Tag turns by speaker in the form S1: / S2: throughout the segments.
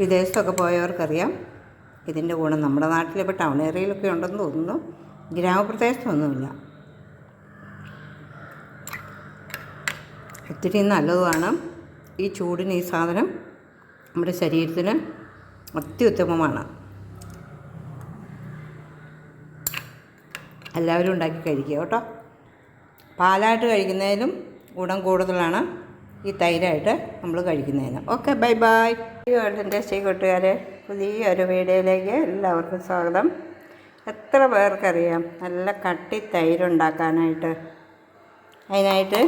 S1: വിദേശത്തൊക്കെ പോയവർക്കറിയാം. ഇതിന്റെ ഗുണം നമ്മുടെ നാട്ടിലിപ്പോൾ ടൗൺ ഏരിയയിലൊക്കെ ഉണ്ടെന്ന് തോന്നുന്നു. ഗ്രാമപ്രദേശത്തൊന്നുമില്ല. ഒത്തിരി നല്ലതുമാണ് ഈ ചൂടിന് ഈ സാധനം നമ്മുടെ ശരീരത്തിന് അത്യുത്തമമാണ്. എല്ലാവരും ഉണ്ടാക്കി കഴിക്കുക കേട്ടോ. പാലായിട്ട് കഴിക്കുന്നതിലും ഗുണം കൂടുതലാണ്. ഈ തൈരായിട്ട് നമ്മൾ കഴിക്കുന്നതിന്. Okay bye bye. എന്റെ ശ്രീ കൂട്ടുകാരെ പുതിയൊരു വീഡിയോയിലേക്ക് എല്ലാവർക്കും സ്വാഗതം. എത്ര പേർക്കറിയാം നല്ല കട്ടി തൈരുണ്ടാക്കാനായിട്ട് അതിനായിട്ട്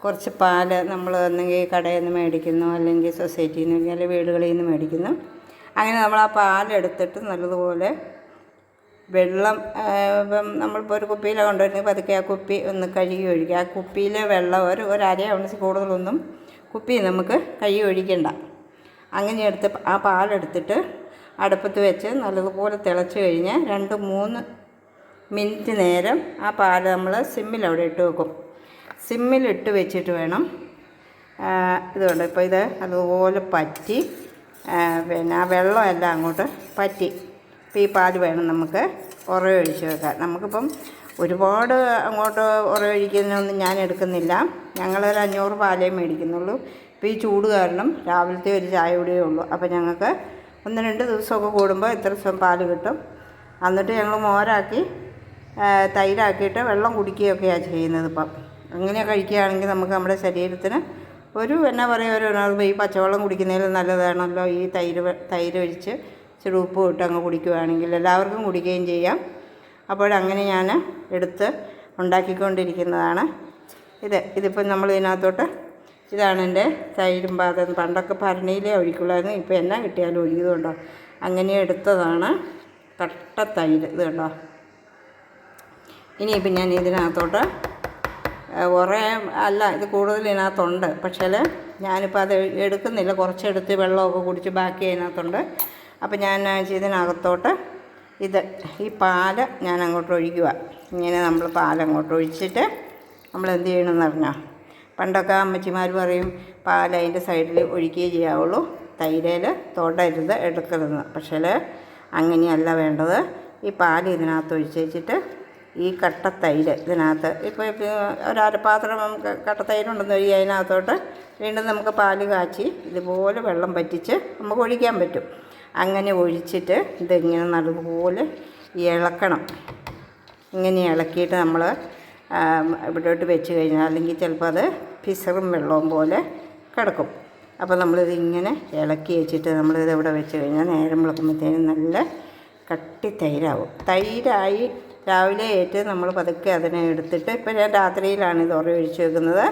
S1: കുറച്ച് പാൽ നമ്മൾ ഒന്നെങ്കിൽ കടയിൽ നിന്ന് മേടിക്കുന്നു അല്ലെങ്കിൽ സൊസൈറ്റിയിൽ നിന്ന് അല്ലെങ്കിൽ വീടുകളിൽ നിന്ന് മേടിക്കുന്നു. അങ്ങനെ നമ്മൾ ആ പാലെടുത്തിട്ട് നല്ലതുപോലെ വെള്ളം ഇപ്പം നമ്മളിപ്പോൾ ഒരു കുപ്പിയിലാണ് കൊണ്ടുവരുന്നത്. പതുക്കെ ആ കുപ്പി ഒന്ന് കഴുകി ഒഴിക്കുക. ആ കുപ്പിയിലെ വെള്ളം ഒരു ഒരു അര ഔൺസ് കൂടുതലൊന്നും കുപ്പി നമുക്ക് കഴുകി ഒഴിക്കണ്ട. അങ്ങനെ എടുത്ത് ആ പാലെടുത്തിട്ട് അടുപ്പത്ത് വെച്ച് നല്ലതുപോലെ തിളച്ച് കഴിഞ്ഞ് രണ്ട് മൂന്ന് മിനിറ്റ് നേരം ആ പാൽ നമ്മൾ സിമ്മിൽ അവിടെ ഇട്ട് വെക്കും. സിമ്മിലിട്ട് വെച്ചിട്ട് വേണം ഇതുകൊണ്ട് ഇപ്പോൾ ഇത് അതുപോലെ പറ്റി പിന്നെ ആ വെള്ളമെല്ലാം അങ്ങോട്ട് പറ്റി. ഇപ്പോൾ ഈ പാൽ വേണം നമുക്ക്. ഉറയൊഴിച്ച് വെക്കാൻ നമുക്കിപ്പം ഒരുപാട് അങ്ങോട്ട് ഉറയൊഴിക്കുന്നൊന്നും ഞാൻ എടുക്കുന്നില്ല. ഞങ്ങളൊരു അഞ്ഞൂറ് പാലേ മേടിക്കുന്നുള്ളൂ. ഇപ്പോൾ ഈ ചൂട് കാരണം രാവിലത്തെ ഒരു ചായ കൂടിയേ ഉള്ളൂ. അപ്പോൾ ഞങ്ങൾക്ക് ഒന്ന് രണ്ട് ദിവസമൊക്കെ കൂടുമ്പോൾ ഇത്ര ദിവസം പാൽ കിട്ടും. എന്നിട്ട് ഞങ്ങൾ മോരാക്കി തൈരാക്കിയിട്ട് വെള്ളം കുടിക്കുകയൊക്കെയാണ് ചെയ്യുന്നത് ഇപ്പം. അങ്ങനെ കഴിക്കുകയാണെങ്കിൽ നമുക്ക് നമ്മുടെ ശരീരത്തിന് ഒരു എന്നാ പറയുക ഒരു ഈ പച്ചവെള്ളം കുടിക്കുന്നതിൽ നല്ലതാണല്ലോ ഈ തൈര് തൈര് ഒഴിച്ച് ഇച്ചിരി ഉപ്പ് ഇട്ട് അങ്ങ് കുടിക്കുകയാണെങ്കിൽ എല്ലാവർക്കും കുടിക്കുകയും ചെയ്യാം. അപ്പോഴങ്ങനെ ഞാൻ എടുത്ത് ഉണ്ടാക്കിക്കൊണ്ടിരിക്കുന്നതാണ്. ഇത് ഇതിപ്പം നമ്മൾ ഇതിനകത്തോട്ട് ഇതാണ് എന്റെ തൈരും പാതം പണ്ടൊക്കെ ഭരണിയിലേ ഒഴിക്കുള്ളായിരുന്നു ഇപ്പോൾ എന്നാ കിട്ടിയാലും ഒഴിക്കുന്നുണ്ടോ? അങ്ങനെ എടുത്തതാണ് കട്ട തൈര് ഇത് കണ്ടോ? ഇനിയിപ്പം ഞാൻ ഇതിനകത്തോട്ട് കുറേ അല്ല ഇത് കൂടുതൽ ഇതിനകത്തുണ്ട്. പക്ഷേ ഞാനിപ്പോൾ അത് എടുക്കുന്നില്ല കുറച്ചെടുത്ത് വെള്ളമൊക്കെ കുടിച്ച് ബാക്കി അതിനകത്തുണ്ട്. അപ്പോൾ ഞാൻ ഇതിനകത്തോട്ട് ഇത് ഈ പാൽ ഞാൻ അങ്ങോട്ട് ഒഴിക്കുക. ഇങ്ങനെ നമ്മൾ പാൽ അങ്ങോട്ട് ഒഴിച്ചിട്ട് നമ്മൾ എന്ത് ചെയ്യണമെന്ന് പറഞ്ഞാൽ പണ്ടൊക്കെ അമ്മച്ചിമാർ പറയും പാൽ അതിന്റെ സൈഡിൽ ഒഴിക്കുകയേ ചെയ്യാവുള്ളൂ. തൈരയിൽ തൊടരുത് എടുക്കരുതെന്ന് പക്ഷേ അങ്ങനെയല്ല വേണ്ടത്. ഈ പാൽ ഇതിനകത്ത് ഒഴിച്ചേച്ചിട്ട് ഈ കട്ട തൈര് ഇതിനകത്ത് ഇപ്പോൾ ഒരു നമുക്ക് കട്ട തൈരുണ്ടെന്ന് ഒഴി അതിനകത്തോട്ട് വീണ്ടും നമുക്ക് പാൽ കാച്ചി ഇതുപോലെ വെള്ളം പറ്റിച്ച് നമുക്ക് ഒഴിക്കാൻ പറ്റും. അങ്ങനെ ഒഴിച്ചിട്ട് ഇതിങ്ങനെ നല്ലതുപോലെ ഇളക്കണം. ഇങ്ങനെ ഇളക്കിയിട്ട് നമ്മൾ ഇവിടോട്ട് വെച്ച് കഴിഞ്ഞാൽ അല്ലെങ്കിൽ ചിലപ്പോൾ അത് പിസറും വെള്ളവും പോലെ കിടക്കും. അപ്പോൾ നമ്മളിത് ഇങ്ങനെ ഇളക്കി വെച്ചിട്ട് നമ്മളിത് ഇവിടെ വെച്ച് കഴിഞ്ഞാൽ നേരം വിളക്കുമ്പോഴത്തേനും നല്ല കട്ടി തൈരാവും. തൈരായി രാവിലെ ഏറ്റ് നമ്മൾ പതുക്കെ അതിനെ എടുത്തിട്ട് ഇപ്പോൾ ഞാൻ രാത്രിയിലാണ് ഇത് ഉറയൊഴിച്ച് വെക്കുന്നത്.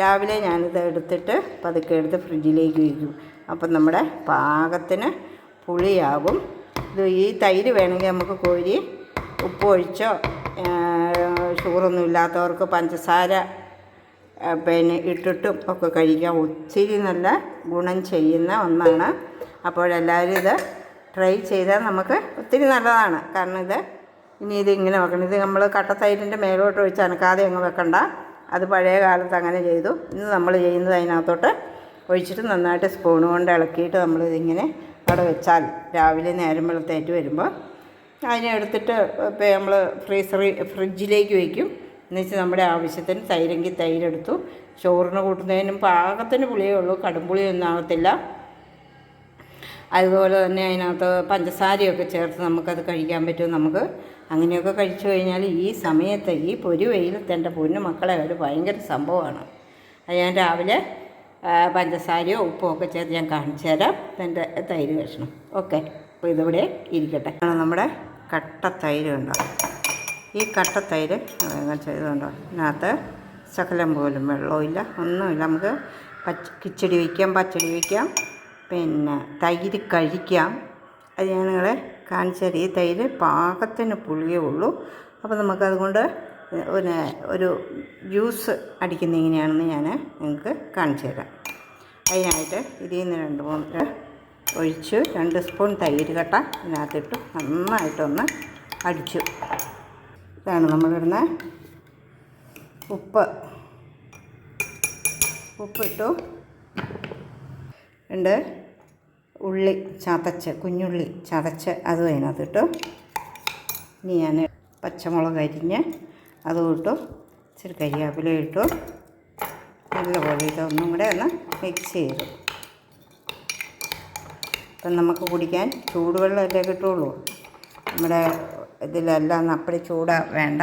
S1: രാവിലെ ഞാനിത് എടുത്തിട്ട് പതുക്കെ എടുത്ത് ഫ്രിഡ്ജിലേക്ക് വയ്ക്കും. അപ്പം നമ്മുടെ പാകത്തിന് പുളിയാകും. ഇത് ഈ തൈര് വേണമെങ്കിൽ നമുക്ക് കോരി ഉപ്പ് ഒഴിച്ചോ ഷുഗറൊന്നും ഇല്ലാത്തവർക്ക് പഞ്ചസാര പിന്നെ ഇട്ടിട്ടും ഒക്കെ കഴിക്കാം. ഒത്തിരി നല്ല ഗുണം ചെയ്യുന്ന ഒന്നാണ്. അപ്പോഴെല്ലാവരും ഇത് ട്രൈ ചെയ്താൽ നമുക്ക് ഒത്തിരി നല്ലതാണ്. കാരണം ഇത് ഇനി ഇത് ഇങ്ങനെ വെക്കണം. ഇത് നമ്മൾ കട്ടത്തൈരിന്റെ മേലോട്ട് ഒഴിച്ച് അനക്കാതെ അങ്ങ് വെക്കണ്ട. അത് പഴയ കാലത്ത് അങ്ങനെ ചെയ്തു. ഇന്ന് നമ്മൾ ചെയ്യുന്നത് അതിനകത്തോട്ട് ഒഴിച്ചിട്ട് നന്നായിട്ട് സ്പൂൺ കൊണ്ട് ഇളക്കിയിട്ട് നമ്മളിതിങ്ങനെ അവിടെ വെച്ചാൽ രാവിലെ നേരം വെളുത്തേറ്റ് വരുമ്പോൾ അതിനെ എടുത്തിട്ട് ഇപ്പോൾ നമ്മൾ ഫ്രീസറി ഫ്രിഡ്ജിലേക്ക് വയ്ക്കും. എന്നുവെച്ചാൽ നമ്മുടെ ആവശ്യത്തിന് തൈരെങ്കിൽ തൈരെടുത്തു. ചോറിന് കൂട്ടുന്നതിനും പാകത്തിന് പുളിയേ ഉള്ളൂ കടുംപുളിയൊന്നും ആകത്തില്ല അതുപോലെ തന്നെ അതിനകത്ത് പഞ്ചസാരയൊക്കെ ചേർത്ത് നമുക്കത് കഴിക്കാൻ പറ്റും നമുക്ക്. അങ്ങനെയൊക്കെ കഴിച്ചു കഴിഞ്ഞാൽ ഈ സമയത്ത് ഈ പൊരി വെയിലത്ത് എന്റെ പൊന്നു മക്കളെ ഒരു ഭയങ്കര സംഭവമാണ്. അത് ഞാൻ രാവിലെ പഞ്ചസാരയോ ഉപ്പോ ഒക്കെ ചേർത്ത് ഞാൻ കാണിച്ചു തരാം. എന്റെ തൈര് കഷ്ണം. ഓക്കെ അപ്പോൾ ഇതിവിടെ ഇരിക്കട്ടെ. നമ്മുടെ കട്ട തൈര് ഉണ്ടോ ഈ കട്ട തൈര് ചെയ്തുകൊണ്ടോ ഇതിനകത്ത് ശകലം പോലും വെള്ളമില്ല ഒന്നുമില്ല. നമുക്ക് പച്ച കിച്ചടി വയ്ക്കാം പച്ചടി വയ്ക്കാം പിന്നെ തൈര് കഴിക്കാം. അത് ഞാൻ നിങ്ങളെ കാണിച്ചു തരാം. ഈ തൈര് പാകത്തിന് പുളിയേ ഉള്ളൂ. അപ്പോൾ നമുക്കതുകൊണ്ട് പിന്നെ ഒരു ജ്യൂസ് അടിക്കുന്ന ഇങ്ങനെയാണെന്ന് ഞാൻ നിങ്ങൾക്ക് കാണിച്ചു തരാം. അതിനായിട്ട് ഇതിൽ നിന്ന് രണ്ട് മൂന്ന് ഒഴിച്ച് രണ്ട് സ്പൂൺ തൈര് കട്ട ഇതിനകത്തിട്ട് നന്നായിട്ടൊന്ന് അടിച്ചു. ഇതാണ് നമ്മളിടുന്ന ഉപ്പ്. ഉപ്പിട്ടു. രണ്ട് ഉള്ളി ചതച്ച് കുഞ്ഞുള്ളി ചതച്ച് അതും അതിനകത്തിട്ടു. ഇനി ഞാൻ പച്ചമുളക് അരിഞ്ഞ് അതും ഇട്ടു. ഇച്ചിരി കരിയാപ്പില ഇട്ടു. നല്ലപോലെ ഇതൊന്നും കൂടെ ഒന്ന് മിക്സ് ചെയ്തു. അപ്പം നമുക്ക് കുടിക്കാൻ ചൂടുവെള്ളമല്ലേ കിട്ടുള്ളൂ നമ്മുടെ ഇതിലെല്ലാം അപ്പടി ചൂട വേണ്ട.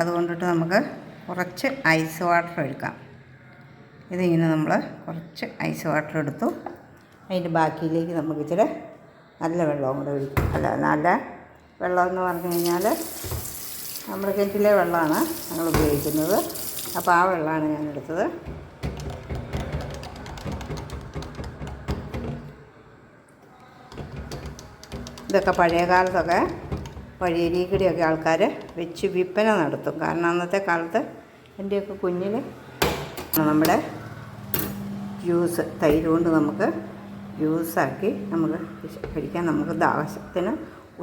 S1: അതുകൊണ്ടിട്ട് നമുക്ക് കുറച്ച് ഐസ് വാട്ടർ എടുക്കാം ഇതിങ്ങനെ നമ്മൾ കുറച്ച് ഐസ് വാട്ടർ എടുത്തു. അതിന്റെ ബാക്കിയിലേക്ക് നമുക്ക് ഇച്ചിരി നല്ല വെള്ളവും കൂടെ ഒഴിക്കും. അല്ല നല്ല വെള്ളം എന്ന് പറഞ്ഞു കഴിഞ്ഞാൽ നമ്മുടെ കിണറ്റിലെ വെള്ളമാണ് ഞങ്ങൾ ഉപയോഗിക്കുന്നത്. അപ്പോൾ ആ വെള്ളമാണ് ഞാൻ എടുത്തത്. ഇതൊക്കെ പഴയ കാലത്തൊക്കെ വഴിയരികൂടിയൊക്കെ ആൾക്കാർ വെച്ച് വിൽപ്പന നടത്തും. കാരണം അന്നത്തെ കാലത്ത് എന്റെയൊക്കെ കുഞ്ഞിൽ നമ്മുടെ ജ്യൂസ് തൈര് കൊണ്ട് നമുക്ക് ജ്യൂസാക്കി നമുക്ക് കഴിക്കാൻ നമുക്ക് ദാഹത്തിന്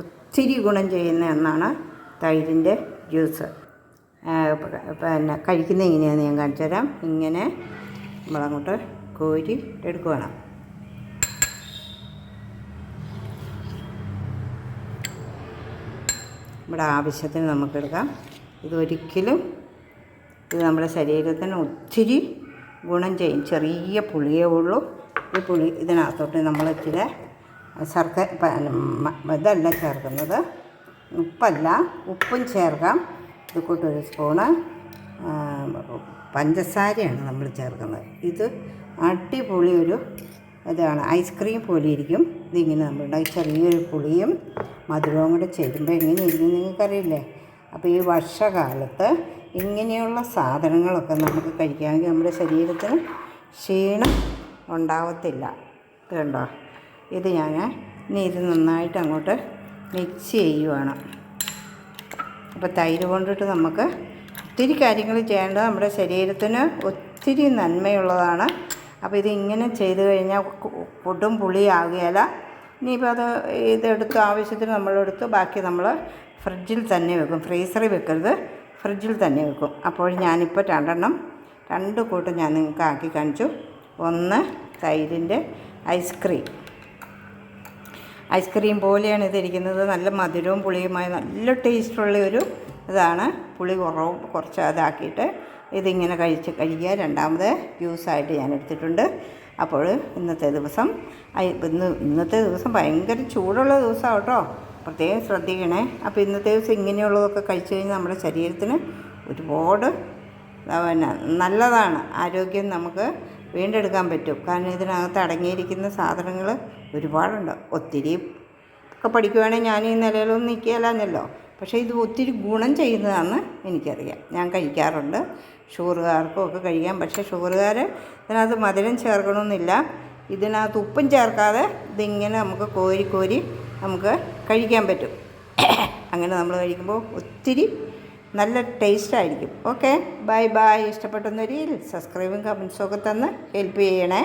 S1: ഒത്തിരി ഗുണം ചെയ്യുന്ന ഒന്നാണ് തൈരിന്റെ ജ്യൂസ്. പിന്നെ കഴിക്കുന്നത് എങ്ങനെയാണെന്ന് ഞാൻ കാണിച്ചു തരാം. ഇങ്ങനെ നമ്മളങ്ങോട്ട് കോരി എടുക്കുകയാണ് നമ്മുടെ ആവശ്യത്തിന് നമുക്കെടുക്കാം ഇതൊരിക്കലും ഇത് നമ്മുടെ ശരീരത്തിന് ഒത്തിരി ഗുണം ചെയ്യും. ചെറിയ പുളിയേ ഉള്ളൂ. ഈ പുളി ഇതിനകത്തോട്ട് നമ്മൾ പ- മ- ഇതല്ല ചേർക്കുന്നത്. ഉപ്പല്ല ഉപ്പും ചേർക്കാം. ഇത് കൂട്ട് ഒരു സ്പൂണ് പഞ്ചസാരയാണ് നമ്മൾ ചേർക്കുന്നത്. ഇത് അടിപൊളി ഒരു ഇതാണ്. ഐസ്ക്രീം പോലെ ഇരിക്കും. ഇതിങ്ങനെ നമ്മളുടെ ചെറിയൊരു പുളിയും മധുരവും കൂടെ ചേരുമ്പോൾ എങ്ങനെ ഇരിക്കും നിങ്ങൾക്കറിയില്ലേ? അപ്പോൾ ഈ വർഷകാലത്ത് ഇങ്ങനെയുള്ള സാധനങ്ങളൊക്കെ നമുക്ക് കഴിക്കാമെങ്കിൽ നമ്മുടെ ശരീരത്തിന് ക്ഷീണം ഉണ്ടാവത്തില്ല. കണ്ടോ ഇത് ഞാൻ ഇനി ഇത് നന്നായിട്ട് അങ്ങോട്ട് മിക്സ് ചെയ്യുവാണ്. അപ്പോൾ തൈര് കൊണ്ടിട്ട് നമുക്ക് ഒത്തിരി കാര്യങ്ങൾ ചെയ്യേണ്ടത് നമ്മുടെ ശരീരത്തിന് ഒത്തിരി നന്മയുള്ളതാണ്. അപ്പോൾ ഇതിങ്ങനെ ചെയ്ത് കഴിഞ്ഞാൽ പൊടും പുളിയാകുകയില്ല ഇനിയിപ്പോൾ അത് ഇതെടുത്ത് ആവശ്യത്തിന് നമ്മളെടുത്ത് ബാക്കി നമ്മൾ ഫ്രിഡ്ജിൽ തന്നെ വെക്കും. ഫ്രീസറിൽ വെക്കരുത്. ഫ്രിഡ്ജിൽ തന്നെ വെക്കും. അപ്പോൾ ഞാനിപ്പോൾ രണ്ടെണ്ണം രണ്ട് കൂട്ടം ഞാൻ നിങ്ങൾക്ക് ആക്കി കാണിച്ചു. ഒന്ന് തൈരിന്റെ ഐസ്ക്രീം. ഐസ്ക്രീം പോലെയാണ് ഇതിരിക്കുന്നത്. നല്ല മധുരവും പുളിയുമായ നല്ല ടേസ്റ്റുള്ള ഒരു ഇതാണ്. പുളി കുറവും കുറച്ച് അതാക്കിയിട്ട് ഇതിങ്ങനെ കഴിച്ച് കഴിക്കുക. രണ്ടാമത് ജ്യൂസായിട്ട് ഞാൻ എടുത്തിട്ടുണ്ട് അപ്പോൾ ഇന്നത്തെ ദിവസം ഇന്ന് ഇന്നത്തെ ദിവസം ഭയങ്കര ചൂടുള്ള ദിവസമാണ് കേട്ടോ. പ്രത്യേകം ശ്രദ്ധിക്കണേ. അപ്പോൾ ഇന്നത്തെ ദിവസം ഇങ്ങനെയുള്ളതൊക്കെ കഴിച്ചു കഴിഞ്ഞാൽ നമ്മുടെ ശരീരത്തിന് ഒരുപാട് പിന്നെ നല്ലതാണ്. ആരോഗ്യം നമുക്ക് വീണ്ടെടുക്കാൻ പറ്റും. കാരണം ഇതിനകത്ത് അടങ്ങിയിരിക്കുന്ന സാധനങ്ങൾ ഒരുപാടുണ്ട്. ഒത്തിരി ഒക്കെ പഠിക്കുവാണെങ്കിൽ ഞാൻ ഈ നിലയിലൊന്നും നിൽക്കുകയല്ലോ പക്ഷേ ഇത് ഒത്തിരി ഗുണം ചെയ്യുന്നതാണെന്ന് എനിക്കറിയാം. ഞാൻ കഴിക്കാറുണ്ട്. ഷുഗറുകാർക്കും ഒക്കെ കഴിക്കാം. പക്ഷേ ഷുഗറുകാർ ഇതിനകത്ത് മധുരം ചേർക്കണമെന്നില്ല. ഇതിനകത്ത് ഉപ്പും ചേർക്കാതെ ഇതിങ്ങനെ നമുക്ക് കോരി കോരി നമുക്ക് കഴിക്കാൻ പറ്റും. അങ്ങനെ നമ്മൾ കഴിക്കുമ്പോൾ ഒത്തിരി നല്ല ടേസ്റ്റ് ആയിരിക്കും. ഓക്കെ ബൈ ബൈ രീതിയിൽ സബ്സ്ക്രൈബും കമൻസും ഒക്കെ തന്ന് ഹെൽപ്പ് ചെയ്യണേ.